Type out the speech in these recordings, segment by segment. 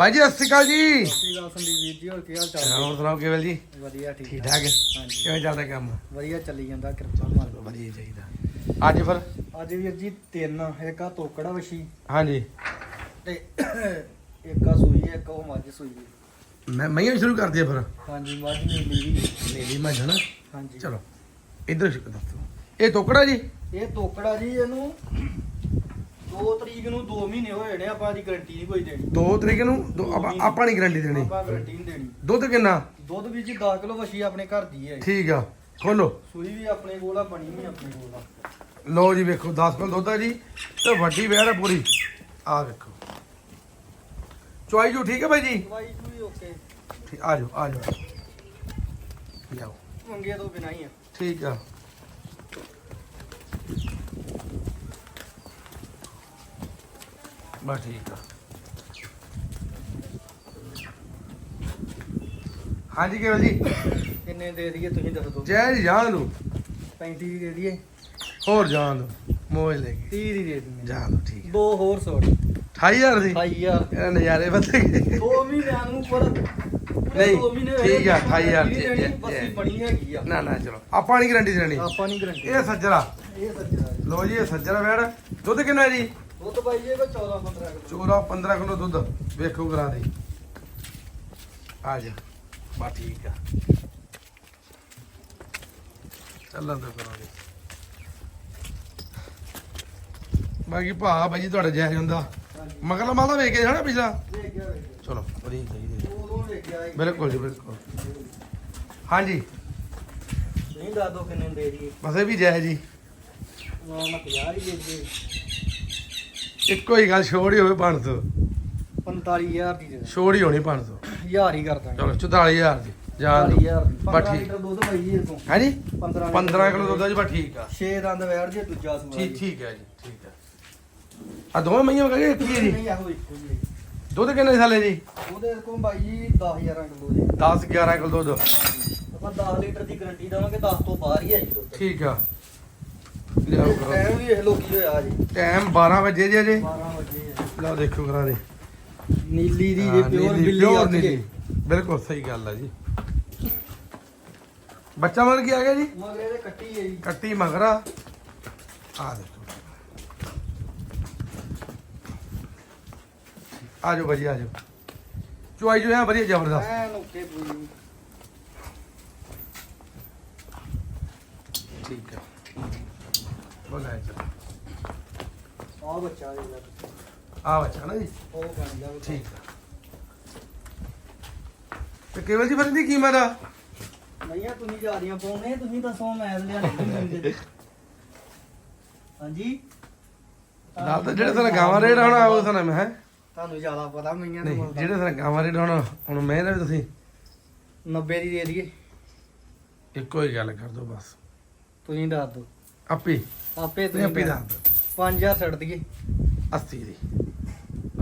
ਬਾਈ ਜੀ ਸਤਿ ਸ਼੍ਰੀ ਅਕਾਲ ਜੀ। ਸ੍ਰੀ ਅਕਾਲ ਸੰਦੀਪ ਵੀਰ ਜੀ ਹੋਰ ਕੀ ਹਾਲ ਚਾਲ? ਹੋਰ ਸੁਣਾਓ ਕਿਵੇਂ ਜੀ? ਵਧੀਆ ਠੀਕ ਠੀਕ ਠਾਕ। ਠਾਕ ਹਾਂਜੀ। ਕਿਵੇਂ ਚੱਲਦਾ ਕੰਮ? ਵਧੀਆ ਚੱਲੀ ਜਾਂਦਾ ਕਿਰਪਾ ਮਾਲਕ ਦੀ। ਵਧੀਆ ਹੀ ਚਾਹੀਦਾ। ਅੱਜ ਫਿਰ? ਅੱਜ ਵੀਰ ਜੀ ਤਿੰਨ ਇੱਕ ਆ ਤੋਕੜਾ ਵਸ਼ੀ ਹਾਂਜੀ। ਤੇ ਇੱਕ ਆ ਸੂਈ ਹੈ, ਇੱਕ ਉਹ ਮੱਝ ਸੂਈ ਹੈ। ਮੈਂ ਮਈਆਂ ਸ਼ੁਰੂ ਕਰਦੇ ਆ ਫਿਰ। ਹਾਂਜੀ ਮੱਝ ਨੀਲੀ ਵੀ ਨੀਲੀ ਮੱਝ ਨਾ? ਹਾਂਜੀ। ਚਲੋ ਇਧਰ ਦੱਸੋ। ਇਹ ਟੋਕੜਾ ਜੀ? ਇਹ ਤੋਕੜਾ ਜੀ ਇਹਨੂੰ 2 ਤਰੀਕ ਨੂੰ 2 ਮਹੀਨੇ ਹੋਏ ਨੇ ਆਪਾਂ ਦੀ ਗਾਰੰਟੀ ਨਹੀਂ ਕੋਈ ਦੇਣੀ। 2 ਤਰੀਕ ਨੂੰ ਦੋ- ਆਪਾਂ ਆਪਾਂ ਨਹੀਂ ਗਰੰਟੀ ਦੇਣੀ। ਆਪਾਂ ਗਾਰੰਟੀ ਨਹੀਂ ਦੇਣੀ। ਦੁੱਧ ਕਿੰਨਾ? ਦੁੱਧ ਵੀ ਜੀ 10 ਕਿਲੋ ਵਸ਼ੀ ਆਪਣੇ ਘਰ ਦੀ ਹੈ। ਠੀਕ ਆ ਖੋਲੋ। ਸੂਈ ਵੀ ਆਪਣੇ ਕੋਲ ਆ ਬਣੀ ਵੀ ਆਪਣੇ ਕੋਲ ਆ। ਲਓ ਜੀ ਵੇਖੋ 10 ਕਿਲੋ ਦੁੱਧ ਆ ਜੀ ਤੇ ਵੱਡੀ ਵੈੜ ਹੈ ਪੂਰੀ। ਆ ਵੇਖੋ। ਚੁਆਈ ਜੋ ਠੀਕ ਹੈ ਬਾਈ ਜੀ? ਦਵਾਈ ਵੀ ਓਕੇ ਠੀਕ ਆ ਜਾਓ ਆ ਜਾਓ। ਲਿਆਓ। ਮੰਗੇ ਤੋਂ ਬਿਨਾਂ ਹੀ ਆ। ਠੀਕ ਆ। ਬਸ ਠੀਕ ਆ। ਹਾਂਜੀ ਕੇਵਲ ਜੀ। ਕਿੰਨੇ ਦੇ ਦਈਏ ਤੁਸੀਂ ਦੱਸ ਦਿਓ। ਜੈ ਜੀ ਜਾਨ ਨੂੰ 35 ਦੀ ਦੇ ਦਈਏ। ਹੋਰ ਜਾਨ ਨੂੰ ਮੋਜ ਲੈ ਕੇ। 30 ਦੀ ਦੇ ਦਿੰਦੇ। ਜਾਨ ਨੂੰ ਠੀਕ ਦੋ ਹੋਰ ਸੌ 28000 ਦੀ? 28000 ਇਹ ਨਜ਼ਾਰੇ ਬੱਤੇ ਦੋ ਮਹੀਨਿਆਂ ਨੂੰ ਪਰ ਨਹੀਂ, ਦੋ ਠੀਕ ਆ, ਆਪਾਂ 28,000 ਜਿਹੜੀ ਜੀ, ਦੇਣੀ, ਜੀ, ਬਸ। ਬਣੀ ਹੈਗੀ ਆ। ਨਾ ਨਾ ਚਲੋ। ਆਪਾਂ ਨਹੀਂ ਗਰੰਟੀ ਦੇਣੀ। ਆਪਾਂ ਨਹੀਂ ਗਰੰਟੀ ਇਹ ਸੱਜਰਾ। ਇਹ ਸੱਜਣਾ ਜੀ। ਲੋ ਜੀ ਇਹ ਸੱਜਰਾ ਵੈੜ ਦੁੱਧ ਕਿੰਨਾ ਜੀ? ਦੁੱਧ ਪਾਈ ਜੇ ਕੋ 14 15 ਕਿਲੋ? ਚੋਰਾ 15 ਕਿਲੋ ਦੁੱਧ ਵੇਖੋ ਕਰਾ ਦੇ। ਆ ਜਾ। ਬਾ ਠੀਕ ਆ। ਚੱਲਾਂ ਤਾਂ ਕਰਾਂਗੇ ਬਾਕੀ ਭਾ ਬਾਈ ਜੀ ਤੁਹਾਡੇ ਜੈ ਹੁੰਦਾ। ਮਗਰਲਾ ਮਾਲਾ ਵੇਖ ਕੇ ਜਾਣਾ ਪਿਛਲਾ? ਵੇਖ ਗਿਆ ਵੇਖ ਗਿਆ ਚਲੋ ਵਧੀਆ ਚਾਹੀਦੇ ਉਦੋਂ ਵੇਖ ਗਿਆ ਇਹ। ਬਿਲਕੁਲ ਜੀ ਬਿਲਕੁਲ। ਹਾਂਜੀ। ਨਹੀਂ ਦੱਸ ਦੋ ਕਿੰਨੇ ਦੇ ਦਈਏ। ਬਸ ਇਹ ਵੀ ਜੈ ਜੀ। ਨਾ ਮੈਂ 50 ਹੀ ਦੇ ਦੇ ਇੱਕੋ ਹੀ ਗੱਲ ਛੋੜ ਹੀ ਹੋਵੇ 500 45000 ਦੀ ਦੇ ਦੇ ਛੋੜ ਹੀ ਹੋਣੀ 500 ਹਜ਼ਾਰ ਹੀ ਕਰ ਦਾਂਗੇ। ਚਲੋ 44000 ਦੀ ਜਾਨ 40000 ਦੀ। ਬਸ 15 ਠੀਕ ਲੀਟਰ ਦੁੱਧ ਪਾਈ ਜੀ ਇਥੋਂ। ਹਾਂਜੀ 15 15 ਕਿਲੋ ਦੁੱਧ ਆ ਜੀ ਠੀਕ ਆ। 6 ਦੰਦ ਵੈੜ ਜੇ ਦੂਜਾ ਸੂਆ ਠੀਕ ਜੀ। ਠੀਕ ਹੈ ਜੀ ਠੀਕ ਹੈ ਆ ਦੋਵੇਂ ਮਈਆਂ ਵਗੇ ਕੀ ਹੈ ਜੀ? ਨਹੀਂ ਆਹੋ ਇੱਕੋ ਹੀ ਹੈ ਜੀ। ਦੁੱਧ ਕਿੰਨੇ ਸਾਲੇ ਜੀ ਉਹਦੇ ਕੋਲ ਬਾਈ ਜੀ 10000 ਕਿਲੋ ਜੀ। 10 11 ਕਿਲੋ ਦੁੱਧ। ਆਪਾਂ 10 ਲੀਟਰ ਦੀ ਗਾਰੰਟੀ ਦੇਵਾਂਗੇ 10 ਤੋਂ ਬਾਹਰ ਹੀ ਹੈ ਜੀ ਦੁੱਧ। ਠੀਕ ਆ। ਲਿਆਓ ਕਰੋ ਟਾਈਮ ਵੀ ਇਹ ਲੋਕੀ ਹੋਇਆ ਜੀ ਟਾਈਮ 12 ਵਜੇ ਜੇ ਜੇ। 12 ਵਜੇ। ਲਓ ਦੇਖੋ ਕਰਾ ਦੇ। ਨੀਲੀ ਦੀ ਹਾਂ, ਪਿਓਰ ਨੀਲੀ, ਬਿੱਲੀ pure ਆ ਜੀ ਨੀਲੀ। ਬਿਲਕੁਲ ਸਹੀ ਗੱਲ ਆ ਜੀ। ਬੱਚਾ ਮਰ ਕੀ ਆ ਗਿਆ ਜੀ? ਮਗਰ ਇਹਦੇ ਕੱਟੀ ਹੈ ਜੀ। ਕੱਟੀ ਮਗਰਾ ਆ। ਦੇਖੋ। ਆ ਜਾਓ ਵਧੀਆ ਆ ਜਾਓ। ਚੁਆਈ ਜੋ ਹੈ ਵਧੀਆ ਜ਼ਬਰਦਸਤ। ਐਨ ਓਕੇ ਪੂਰੀ ਠੀਕ ਹੈ ਬੋਲਾਇਆ ਚਲੋ। ਆ ਬੱਚਾ ਜੀ ਇਹਦਾ। ਆ ਬੱਚਾ ਨਾ ਜੀ। ਉਹ ਬਣ ਗਿਆ ਬੱਚਾ। ਠੀਕ ਆ। ਤੇ ਕੇਵਲ ਜੀ ਫਿਰ ਦੀ ਕੀਮਤ ਆ ਨਈਆਂ ਤੁਸੀਂ ਜਿਆਦੀਆਂ ਪਾਉਣੇ ਤੁਸੀਂ ਦੱਸੋ ਮੈਂ ਲਿਆ ਹਾਂਜੀ? ਨਾਲ ਤਾਂ ਜਿਹੜੇ ਸਾਡਾ ਗਾਵਾਂ ਰੇਟ ਹੋਣਾ ਉਹ ਸਾਨੂੰ ਮੈਂ ਹੈ? ਤੁਹਾਨੂੰ ਜ਼ਿਆਦਾ ਪਤਾ ਮਈਆਂ ਦੇ ਨਹੀਂ ਦਾ। ਜਿਹੜੇ ਸਾਡਾ ਗਾਵਾਂ ਰੇਟ ਹੋਣਾ ਹੁਣ ਮੈਂ ਦਾ ਵੀ ਤੁਸੀਂ 90 ਦੀ ਦੇ ਦਈਏ। ਇੱਕੋ ਹੀ ਗੱਲ ਕਰ ਦਿਓ ਬਸ। ਤੁਸੀਂ ਦੱਸ ਦਿਓ ਆਪੇ। ਆਪੇ ਤੁਸੀਂ ਆਪੇ ਦੱਸ ਦੱਸ ਦਿਓ 5000 ਛੱਡ ਦਈਏ। 80 ਦੀ।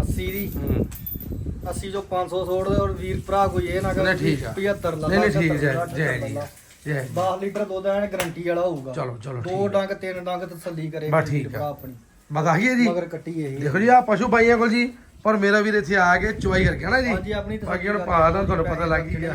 80 ਦੀ? ਹੂੰ। 80 ਜੋ 500 ਛੋੜ ਦੇ ਔਰ ਵੀਰ ਭਰਾ ਕੋਈ ਇਹ ਨਾ ਨਹੀਂ, ਠੀਕ ਆ। 75 ਲਾ ਨਹੀਂ ਨਹੀਂ ਠੀਕ 75 ਜੈ ਜੈ 75 ਜੀ। ਜੈ ਜੀ। 10 ਲੀਟਰ ਦੁੱਧ ਐਨ ਗਰੰਟੀ ਵਾਲਾ ਹੋਊਗਾ। ਚਲੋ, ਚਲੋ, ਦੋ ਠੀਕ। ਡੰਗ ਤਿੰਨ ਡੰਗ ਤਸੱਲੀ ਕਰੇ ਬਸ ਠੀਕ ਆ। ਆਪਣੀ। ਹੈ ਜੀ। ਮਗਰ ਕੱਟੀ ਇਹ। ਦੇਖੋ ਜੀ ਆ ਪਸ਼ੂ ਭਾਈਆਂ ਕੋਲ ਜੀ ਪਰ ਮੇਰਾ ਵੀਰ ਇੱਥੇ ਆ ਕੇ ਚੁਆਈ ਕਰਕੇ ਨਾ ਜੀ। ਹਾਂਜੀ ਆਪਣੀ ਤਸੱਲੀ ਬਾਕੀ ਹੁਣ ਕਰਕੇ ਪਾ ਦਾ ਤੁਹਾਨੂੰ ਪਤਾ ਲੱਗ ਹੀ ਗਿਆ।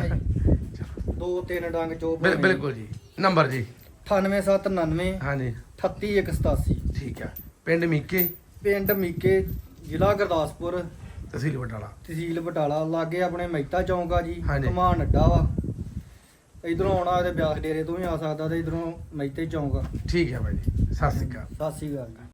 ਦੋ ਤਿੰਨ ਡੰਗ ਚੋਪ ਬਿਲ- ਬਿਲਕੁਲ ਜੀ। ਨੰਬਰ ਜੀ। 98799 ਹਾਂਜੀ। 38187 ਠੀਕ ਆ। ਪਿੰਡ ਮੀਕੇ? ਪਿੰਡ ਮੀਕੇ ਜ਼ਿਲ੍ਹਾ ਗੁਰਦਾਸਪੁਰ। ਤਹਿਸੀਲ ਬਟਾਲਾ। ਤਹਿਸੀਲ ਬਟਾਲਾ ਲਾਗੇ ਆਪਣੇ ਮਹਿਤਾ ਚੌਂਕ ਆ ਜੀ ਹਾਂਜੀ। ਕਮਾਨ ਅੱਡਾ ਵਾ। ਇਧਰੋਂ ਆਉਣਾ ਤੇ ਬਿਆਸ ਡੇਰੇ ਤੋਂ ਵੀ ਆ ਸਕਦਾ ਤੇ ਇਧਰੋਂ ਮਹਿਤੇ ਚੌਂਕ ਆ। ਠੀਕ ਹੈ ਭਾਈ ਜੀ। ਸਤਿ ਸ਼੍ਰੀ ਅਕਾਲ। ਸਤਿ ਸ੍ਰੀ ਅਕਾਲ। ਜੀ